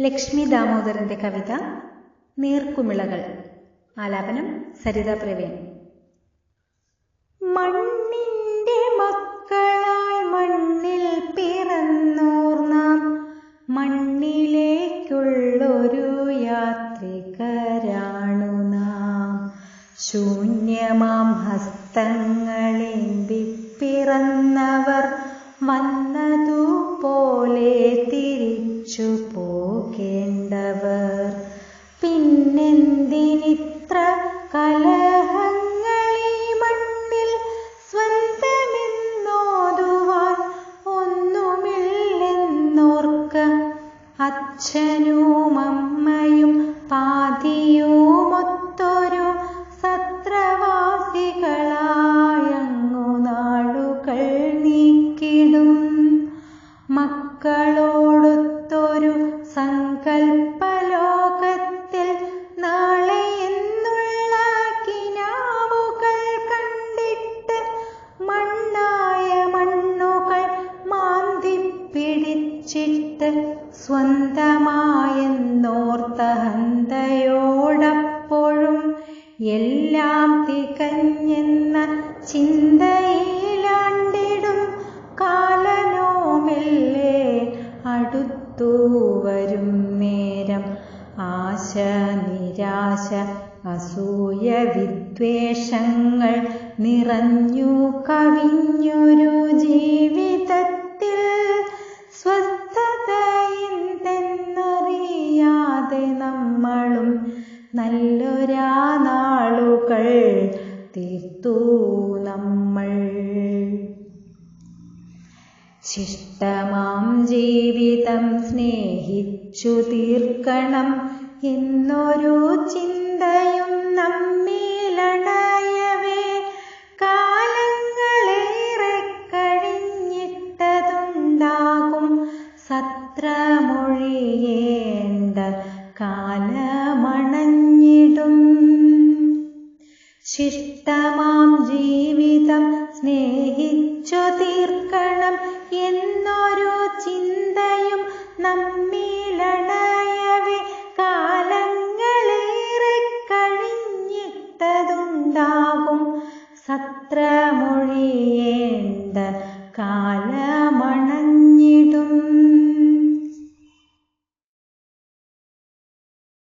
ലക്ഷ്മി ദാമോദരന്റെ കവിത നീർക്കുമിളകൾ. ആലാപനം സരിത പ്രവീൺ. മണ്ണിന്റെ മക്കളായി മണ്ണിൽ പിറന്നോർ നാം മണ്ണിലേക്കുള്ളൊരു യാത്രികരാണു നാം. ശൂന്യമാം ഹസ്തങ്ങളേന്തി പിറന്നവർ വന്നതുപോലെ തിരിച്ചു അച്ഛനും അമ്മയും പാതിയുമൊത്തൊരു സത്രവാസികളായങ്ങു നാടുകൾ നീക്കിടും. മക്കളോടൊത്തൊരു പിടിച്ചിട്ട് സ്വന്തമായെന്നോർത്തഹന്തയോടപ്പോഴും എല്ലാം തികഞ്ഞെന്ന ചിന്തയിലാണ്ടിടും കാലനോമെല്ലേ അടുത്തു വരും നേരം. ആശ നിരാശ അസൂയ വിദ്വേഷങ്ങൾ നിറഞ്ഞു കവിഞ്ഞൊരു നാളുകൾ തീർത്തു നമ്മൾ. ശിഷ്ടമാം ജീവിതം സ്നേഹിച്ചു തീർക്കണം എന്നൊരു ചിന്തയും നമ്മിലണയവേ ശിഷ്ടമാം ജീവിതം സ്നേഹിച്ചു തീർക്കണം എന്നൊരു ചിന്തയും നമ്മിലണയവേ കാലങ്ങളേറെ കഴിഞ്ഞിട്ടതുണ്ടാകും. സത്രമൊഴിയേണ്ട കാല